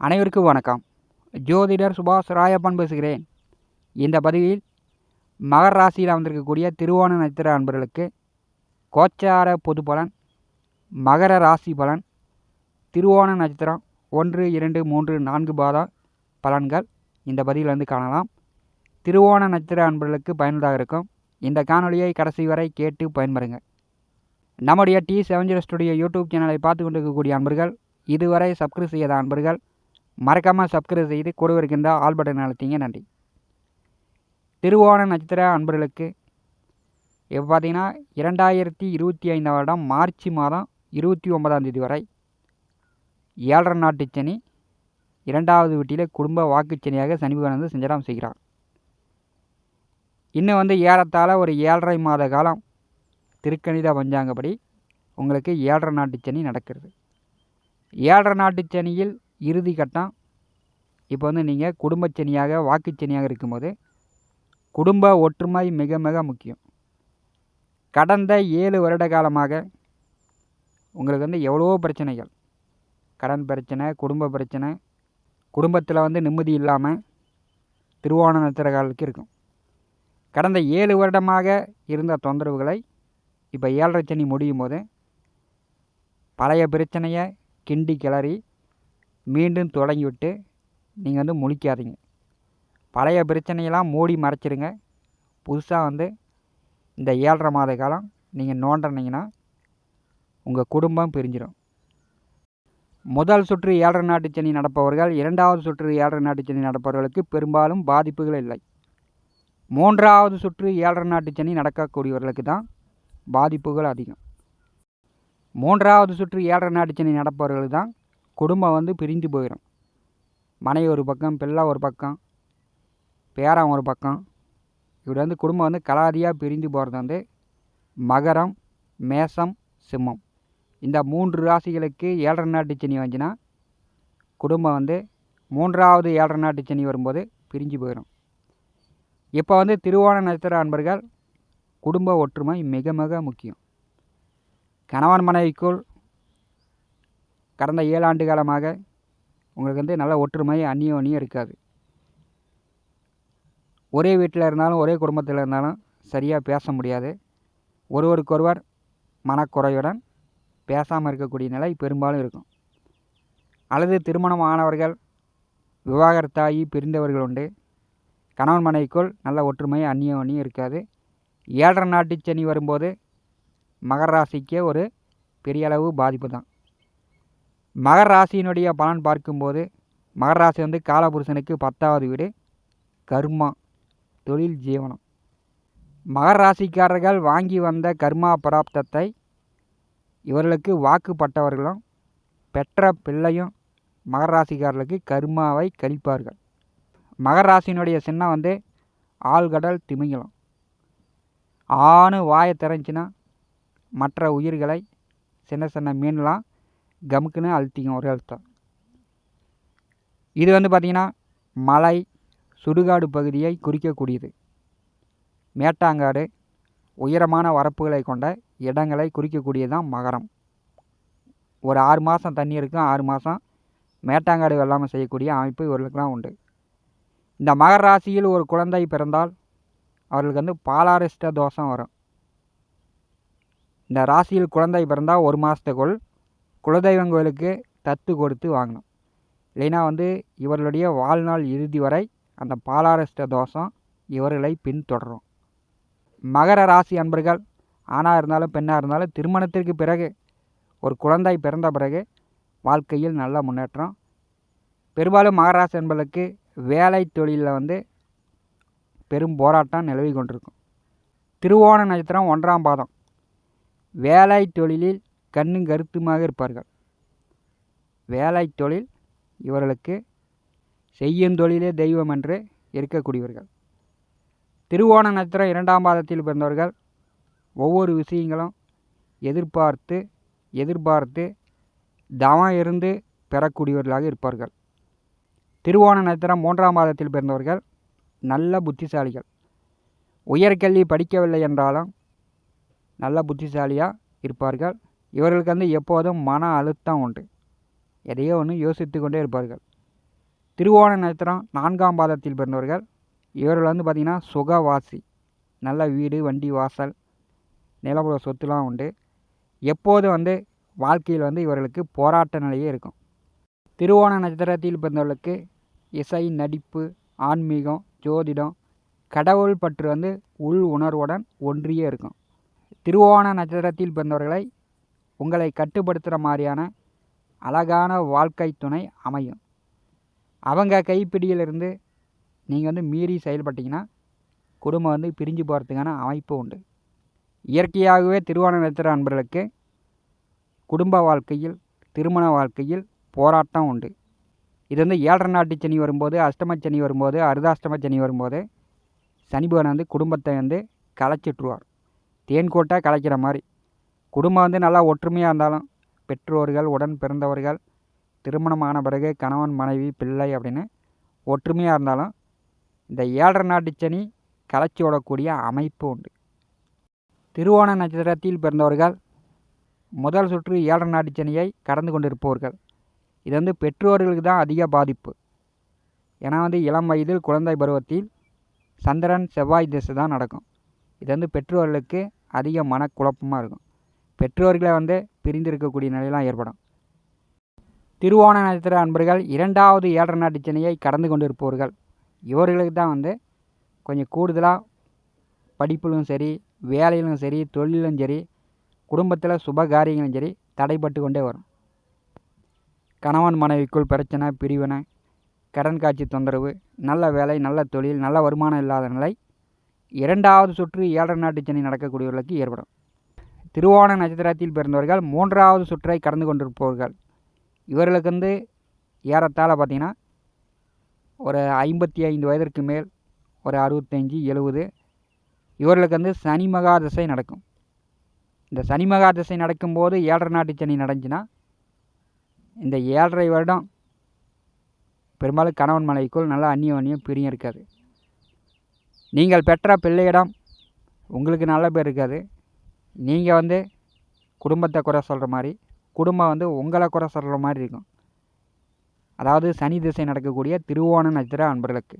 அனைவருக்கும் வணக்கம். ஜோதிடர் சுபாஷ் ராயப்பன் பேசுகிறேன். இந்த பதிவில் மகர ராசியில் அமர்ந்திருக்கக்கூடிய திருவோண நட்சத்திர அன்பர்களுக்கு கோச்சார பொது பலன் மகர ராசி பலன் திருவோண நட்சத்திரம் ஒன்று இரண்டு மூன்று நான்கு பாத பலன்கள் இந்த பதிவில் வந்து காணலாம். திருவோண நட்சத்திர அன்பர்களுக்கு பயனுள்ளதாக இருக்கும். இந்த காணொலியை கடைசி வரை கேட்டு பயன்பெறுங்க நம்முடைய T seven zero studio YouTube சேனலை பார்த்து கொண்டிருக்கக்கூடிய அன்பர்கள் இதுவரை சப்ஸ்கிரைப் செய்யாத அன்பர்கள் மறக்காமல் சப்ஸ்கிரைப் செய்து கூட இருக்கின்ற ஆல் பட்டன் அழுத்திங்க நன்றி. திருவோண நட்சத்திர அன்பர்களுக்கு இப்போ பார்த்தீங்கன்னா இரண்டாயிரத்தி இருபத்தி ஐந்தாம் வருடம் மார்ச் மாதம் இருபத்தி ஒன்பதாம் தேதி வரை ஏழரை நாட்டு சனி இரண்டாவது வீட்டில் குடும்ப வாக்குச்சனியாக சனி பகவான் வந்து சஞ்சாரம் செய்கிறார். இன்னும் வந்து ஏறத்தாழ ஒரு ஏழரை மாத காலம் திருக்கணித பஞ்சாங்கப்படி உங்களுக்கு ஏழரை நாட்டு சனி நடக்கிறது. ஏழரை நாட்டு சனியில் இறுதி கட்டம். இப்போ வந்து நீங்கள் குடும்பச்சனியாக வாக்குச்சனியாக இருக்கும்போது குடும்ப ஒற்றுமை மிக மிக முக்கியம். கடந்த ஏழு வருட காலமாக உங்களுக்கு வந்து எவ்வளவோ பிரச்சனைகள். கடன் பிரச்சனை குடும்ப பிரச்சனை குடும்பத்தில் வந்து நிம்மதி இல்லாமல் திருவோண காலத்துக்கு இருக்கும். கடந்த ஏழு வருடமாக இருந்த தொந்தரவுகளை இப்போ ஏழரை சனி முடியும் போது பழைய பிரச்சனையை கிண்டி கிளறி மீண்டும் தொடங்கிவிட்டு நீங்கள் வந்து முழிக்காதீங்க. பழைய பிரச்சனையெல்லாம் மூடி மறைச்சிருங்க. புதுசாக வந்து இந்த ஏழரை மாத காலம் நீங்கள் நோண்டினீங்கன்னா உங்கள் குடும்பம் பிரிஞ்சிடும். முதல் சுற்று ஏழரை நாட்டு சனி நடப்பவர்கள் இரண்டாவது சுற்று ஏழரை நாட்டு சனி நடப்பவர்களுக்கு பெரும்பாலும் பாதிப்புகள் இல்லை. மூன்றாவது சுற்று ஏழரை நாட்டு சனி நடக்கக்கூடியவர்களுக்கு தான் பாதிப்புகள் அதிகம். மூன்றாவது சுற்று ஏழரை நாட்டு சனி நடப்பவர்களுக்கு தான் குடும்பம் வந்து பிரிஞ்சு போயிடும் மனைவி ஒரு பக்கம் பிள்ளை ஒரு பக்கம் பேரன் ஒரு பக்கம். இப்படி வந்து குடும்பம் வந்து கலாதியாக பிரிந்து போகிறது வந்து மகரம் மேசம் சிம்மம். இந்த மூன்று ராசிகளுக்கு ஏழரை நாட்டு சனி வந்துச்சுன்னா குடும்பம் வந்து மூன்றாவது ஏழரை நாட்டு சனி வரும்போது பிரிஞ்சு போயிடும் இப்போ வந்து திருவோண நட்சத்திர அன்பர்கள் குடும்ப ஒற்றுமை மிக மிக முக்கியம். கணவன் மனைவிக்குள் கடந்த ஏழு ஆண்டு காலமாக உங்களுக்கு வந்து நல்ல ஒற்றுமை அந்நியோன்யம் இருக்காது. ஒரே வீட்டில் இருந்தாலும் ஒரே குடும்பத்தில் இருந்தாலும் சரியாக பேச முடியாது. ஒருவருக்கொருவர் மனக்குறையுடன் பேசாமல் இருக்கக்கூடிய நிலை பெரும்பாலும் இருக்கும். அல்லது திருமணம் ஆனவர்கள் விவாகரத்தாகி பிரிந்தவர்கள் உண்டு. கணவன் மனைவிக்குள் நல்ல ஒற்றுமை அந்நியோன்யம் இருக்காது. ஏழரை நாட்டு சனி வரும்போது மகர ராசிக்கே ஒரு பெரிய அளவு பாதிப்பு தான். மகர ராசியினுடைய பலன் பார்க்கும்போது மகர ராசி வந்து காலபுருஷனுக்கு பத்தாவது வீடு கர்மா தொழில் ஜீவனம். மகர ராசிக்காரர்கள் வாங்கி வந்த கர்மா பிராப்தத்தை இவர்களுக்கு வாக்குப்பட்டவர்களும் பெற்ற பிள்ளையும் மகர ராசிக்காரர்களுக்கு கர்மாவை கழிப்பார்கள். மகர ராசியினுடைய சின்னம் வந்து ஆழ்கடல் திமிங்கலம். ஆணு வாயை திறந்துச்சுன்னா மற்ற உயிர்களை சின்ன சின்ன மீன்லாம் கமுக்குன்னு அழுத்திக்கும் ஒரு அழுத்தம். இது வந்து பார்த்திங்கன்னா மலை சுடுகாடு பகுதியை குறிக்கக்கூடியது. மேட்டாங்காடு உயரமான வரப்புகளை கொண்ட இடங்களை குறிக்கக்கூடியது தான் மகரம். ஒரு ஆறு மாதம் தண்ணி இருக்கும் ஆறு மாதம் மேட்டாங்காடு வெள்ளாமல் செய்யக்கூடிய அமைப்பு இவர்களுக்கெல்லாம் உண்டு. இந்த மகர ராசியில் ஒரு குழந்தை பிறந்தால் அவர்களுக்கு வந்து பாலாரிஷ்ட தோஷம் வரும். இந்த ராசியில் குழந்தை பிறந்தால் ஒரு மாதத்துக்குள் குலதெய்வம் கோயிலுக்கு தத்து கொடுத்து வாங்கணும் இல்லைன்னா வந்து இவர்களுடைய வாழ்நாள் இறுதி வரை அந்த பாலாரிஷ்ட தோஷம் இவர்களை பின்தொடரும். மகர ராசி அன்பர்கள் ஆணாக இருந்தாலும் பெண்ணாக இருந்தாலும் திருமணத்திற்கு பிறகு ஒரு குழந்தை பிறந்த பிறகு வாழ்க்கையில் நல்ல முன்னேற்றம். பெரும்பாலும் மகராசி அன்பர்களுக்கு வேலை தொழிலில் வந்து பெரும் போராட்டம் நிலவி கொண்டிருக்கும். திருவோண நட்சத்திரம் ஒன்றாம் பாதம். வேலை தொழிலில் கண்ணும் கருத்துமாக இருப்பார்கள். வேலை தொழில் இவர்களுக்கு செய்யும் தொழிலே தெய்வம் என்று இருக்கக்கூடியவர்கள். திருவோண நட்சத்திரம் இரண்டாம் பாதத்தில் பிறந்தவர்கள் ஒவ்வொரு விஷயங்களும் எதிர்பார்த்து எதிர்பார்த்து தவம் இருந்து பெறக்கூடியவர்களாக இருப்பார்கள். திருவோண நட்சத்திரம் மூன்றாம் மாதத்தில் பிறந்தவர்கள் நல்ல புத்திசாலிகள். உயர்கல்வி படிக்கவில்லை என்றாலும் நல்ல புத்திசாலியாக இருப்பார்கள். இவர்களுக்கு வந்து எப்போதும் மன அழுத்தம் உண்டு. எதையோ ஒன்று யோசித்து கொண்டே இருப்பார்கள். திருவோண நட்சத்திரம் நான்காம் பாதத்தில் பிறந்தவர்கள். இவர்கள் வந்து பார்த்திங்கன்னா சுகவாசி. நல்ல வீடு வண்டி வாசல் நிலப்புற சொத்துலாம் உண்டு. எப்போதும் வந்து வாழ்க்கையில் வந்து இவர்களுக்கு போராட்ட நிலையே இருக்கும். திருவோண நட்சத்திரத்தில் பிறந்தவர்களுக்கு இசை நடிப்பு ஆன்மீகம் ஜோதிடம் கடவுள் பற்று வந்து உள் உணர்வுடன் ஒன்றியே இருக்கும். திருவோண நட்சத்திரத்தில் பிறந்தவர்களை உங்களை கட்டுப்படுத்துகிற மாதிரியான அழகான வாழ்க்கை துணை அமையும். அவங்க கைப்பிடியிலிருந்து நீங்கள் வந்து மீறி செயல்பட்டீங்கன்னா குடும்பம் வந்து பிரிஞ்சு போகிறதுக்கான அமைப்பு உண்டு. இயற்கையாகவே திருவோண நட்சத்திர அன்பர்களுக்கு குடும்ப வாழ்க்கையில் திருமண வாழ்க்கையில் போராட்டம் உண்டு. இது வந்து ஏழரை நாட்டு சனி வரும்போது அஷ்டம சனி வரும்போது அர்தாஷ்டம சனி வரும்போது சனி பகவான் வந்து குடும்பத்தை வந்து களைச்சிட்ருவார் தேன்கோட்டை கலைக்கிற மாதிரி. குடும்பம் வந்து நல்லா ஒற்றுமையாக இருந்தாலும் பெற்றோர்கள் உடன் பிறந்தவர்கள் திருமணமான பிறகு கணவன் மனைவி பிள்ளை அப்படின்னு ஒற்றுமையாக இருந்தாலும் இந்த ஏழரை நாட்டு சனி கலைச்சி விடக்கூடிய அமைப்பு உண்டு. திருவோண நட்சத்திரத்தில் பிறந்தவர்கள் முதல் சுற்று ஏழரை நாட்டு சனியை கடந்து கொண்டிருப்பவர்கள். இது வந்து பெற்றோர்களுக்கு தான் அதிக பாதிப்பு. ஏன்னா வந்து இளம் வயதில் குழந்தை பருவத்தில் சந்திரன் செவ்வாய் திசை தான் நடக்கும். இது வந்து பெற்றோர்களுக்கு அதிக மனக்குழப்பமாக இருக்கும். பெற்றோர்களை வந்து பிரிந்து இருக்கக்கூடிய நிலையெல்லாம் ஏற்படும். திருவோண நட்சத்திர அன்பர்கள் இரண்டாவது ஏழரை நாட்டு சனியை கடந்து கொண்டிருப்பவர்கள். இவர்களுக்கு தான் வந்து கொஞ்சம் கூடுதலாக படிப்பிலும் சரி வேலையிலும் சரி தொழிலும் சரி குடும்பத்தில் சுப காரியங்களும் சரி தடைப்பட்டு கொண்டே வரும். கணவன் மனைவிக்குள் பிரச்சனை பிரிவினை கடன் காட்சி தொந்தரவு நல்ல வேலை நல்ல தொழில் நல்ல வருமானம் இல்லாத நிலை இரண்டாவது சுற்று ஏழரை நாட்டு சனி நடக்கக்கூடியவர்களுக்கு ஏற்படும். திருவோண நட்சத்திரத்தில் பிறந்தவர்கள் மூன்றாவது சுற்றை கடந்து கொண்டிருப்பவர்கள். இவர்களுக்கு வந்து ஏறத்தாழ பார்த்திங்கன்னா ஒரு ஐம்பத்தி ஐந்து வயதிற்கு மேல் ஒரு அறுபத்தஞ்சி எழுபது இவர்களுக்கு வந்து சனி மகா திசை நடக்கும். இந்த சனி மகா திசை நடக்கும்போது ஏழரை நாட்டு சனி நடந்துச்சுன்னா இந்த ஏழரை வருடம் பெரும்பாலும் கணவன் மனைவிக்குள் நல்லா அந்நியம் பிரியம் இருக்காது. நீங்கள் பெற்ற பிள்ளையிடம் உங்களுக்கு நல்ல பேர் இருக்காது. நீங்கள் வந்து குடும்பத்தை குறை சொல்கிற மாதிரி குடும்பம் வந்து உங்களை குறை சொல்கிற மாதிரி இருக்கும். அதாவது சனி திசை நடக்கக்கூடிய திருவோண நட்சத்திர அன்பர்களுக்கு.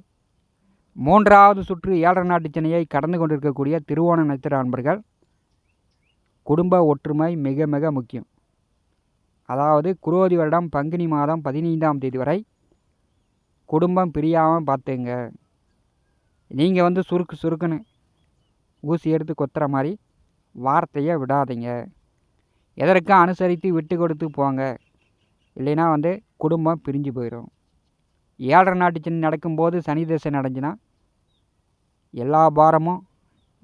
மூன்றாவது சுற்று ஏழரை நாட்டு சனியை கடந்து கொண்டிருக்கக்கூடிய திருவோண நட்சத்திர அன்பர்கள். குடும்ப ஒற்றுமை மிக மிக முக்கியம். அதாவது குரோதி வருடம் பங்குனி மாதம் பதினைந்தாம் தேதி வரை குடும்பம் பிரியாமல் பார்த்துங்க. நீங்கள் வந்து சுருக்கு சுருக்குன்னு ஊசி எடுத்து கொத்துற மாதிரி வார்த்தையை விடாதீங்க. எதற்கும் அனுசரித்து விட்டு கொடுத்து போங்க. இல்லைன்னா வந்து குடும்பம் பிரிஞ்சு போயிடும் ஏழரை நாட்டு சனி நடக்கும்போது சனி தசை நடந்துச்சுன்னா எல்லா பாரமும்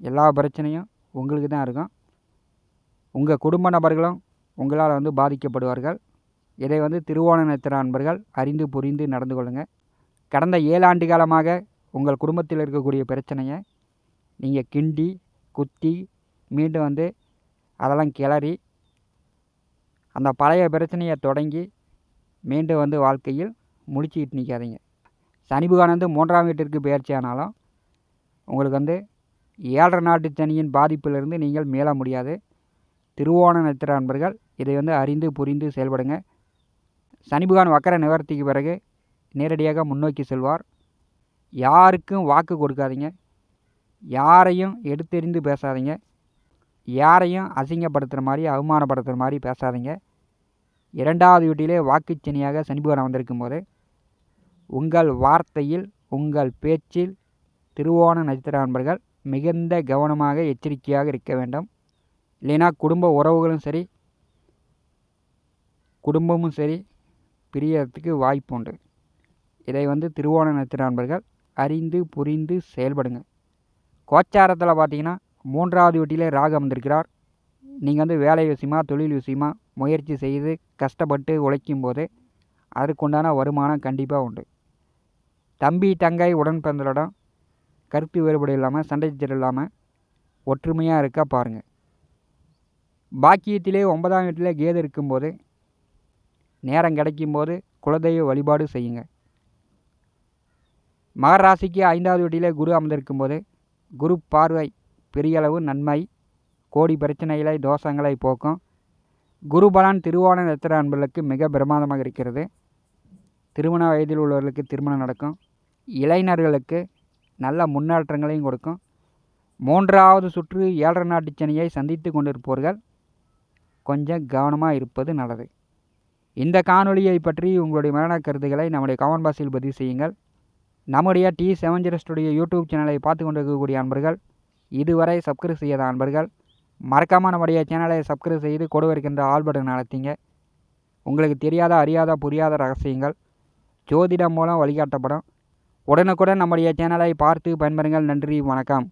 எல்லா பிரச்சனையும் உங்களுக்கு தான் இருக்கும். உங்கள் குடும்ப நபர்களும் உங்களால் வந்து பாதிக்கப்படுவார்கள். இதை வந்து திருவோண நட்சத்திர அன்பர்கள் அறிந்து புரிந்து நடந்து கொள்ளுங்கள் கடந்த ஏழு ஆண்டு காலமாக உங்கள் குடும்பத்தில் இருக்கக்கூடிய பிரச்சனையை நீங்கள் கிண்டி குத்தி மீண்டும் வந்து அதெல்லாம் கிளறி அந்த பழைய பிரச்சனையை தொடங்கி மீண்டும் வந்து வாழ்க்கையில் முடிச்சுக்கிட்டு நிற்காதீங்க. சனி வந்து மூன்றாம் வீட்டிற்கு பயிற்சி ஆனாலும் உங்களுக்கு வந்து ஏழரை நாட்டு சனியின் பாதிப்பிலிருந்து நீங்கள் மீள முடியாது. திருவோண நட்சத்திர அன்பர்கள் இதை வந்து அறிந்து புரிந்து செயல்படுங்க. சனிபுகான் வக்கர நிவர்த்திக்கு பிறகு நேரடியாக முன்னோக்கி செல்வார். யாருக்கும் வாக்கு கொடுக்காதீங்க. யாரையும் எடுத்தெறிந்து பேசாதீங்க. யாரையும் அசிங்கப்படுத்துகிற மாதிரி அவமானப்படுத்துகிற மாதிரி பேசாதீங்க. இரண்டாவது வீட்டிலே வாக்குச்சனியாக சனி பகவான் வந்திருக்கும் போது உங்கள் வார்த்தையில் உங்கள் பேச்சில் திருவோண நட்சத்திர நண்பர்கள் மிகுந்த கவனமாக எச்சரிக்கையாக இருக்க வேண்டும். இல்லைன்னா குடும்ப உறவுகளும் சரி குடும்பமும் சரி பிரியறதுக்கு வாய்ப்பு உண்டு. இதை வந்து திருவோண நட்சத்திர நண்பர்கள் அறிந்து புரிந்து செயல்படுங்க. கோச்சாரத்தில் பார்த்தீங்கன்னா மூன்றாவது வீட்டிலே ராகு அமர்ந்திருக்கிறார். நீங்கள் வந்து வேலை விஷயமா தொழில் விஷயமா முயற்சி செய்து கஷ்டப்பட்டு உழைக்கும் போது அதற்குண்டான வருமானம் கண்டிப்பாக உண்டு. தம்பி தங்கை உடன் பிறந்தவரிடம் கருத்து வேறுபாடு இல்லாமல் சண்டை சச்சரவு இல்லாமல் ஒற்றுமையாக இருக்க பாருங்கள் பாக்கியத்திலே ஒன்பதாம் வீட்டிலே கேது இருக்கும்போது நேரம் கிடைக்கும்போது குலதெய்வ வழிபாடு செய்யுங்க. மகராசிக்கு ஐந்தாவது வீட்டிலே குரு அமர்ந்திருக்கும் போது குரு பார்வை பெரியளவு நன்மை. கோடி பிரச்சனைகளை தோஷங்களை போக்கும். குருபலன் திருவோண நட்சத்திர அன்பர்களுக்கு மிக பிரமாதமாக இருக்கிறது. திருமண வயதில் உள்ளவர்களுக்கு திருமணம் நடக்கும். இளைஞர்களுக்கு நல்ல முன்னேற்றங்களையும் கொடுக்கும். மூன்றாவது சுற்று ஏழரை நாட்டு சனியை சந்தித்து கொண்டிருப்பவர்கள் கொஞ்சம் கவனமாக இருப்பது நல்லது. இந்த காணொலியை பற்றி உங்களுடைய மரண கருத்துக்களை நம்முடைய கமெண்ட் பாக்ஸில் பதிவு செய்யுங்கள். நம்முடைய T seven zero studio YouTube சேனலை பார்த்து கொண்டிருக்கக்கூடிய அன்பர்கள் இதுவரை சப்ஸ்கிரைப் செய்யாத அன்பர்கள் மறக்காமல் நம்முடைய சேனலை சப்ஸ்கிரைப் செய்து கொடு வருகின்ற ஆல் பட்டன் உங்களுக்கு தெரியாத அறியாத புரியாத ரகசியங்கள் ஜோதிடம் மூலம் வழிகாட்டப்படும். உடனுக்குடன் நம்முடைய சேனலை பார்த்து பயன்பெறுங்கள். நன்றி வணக்கம்.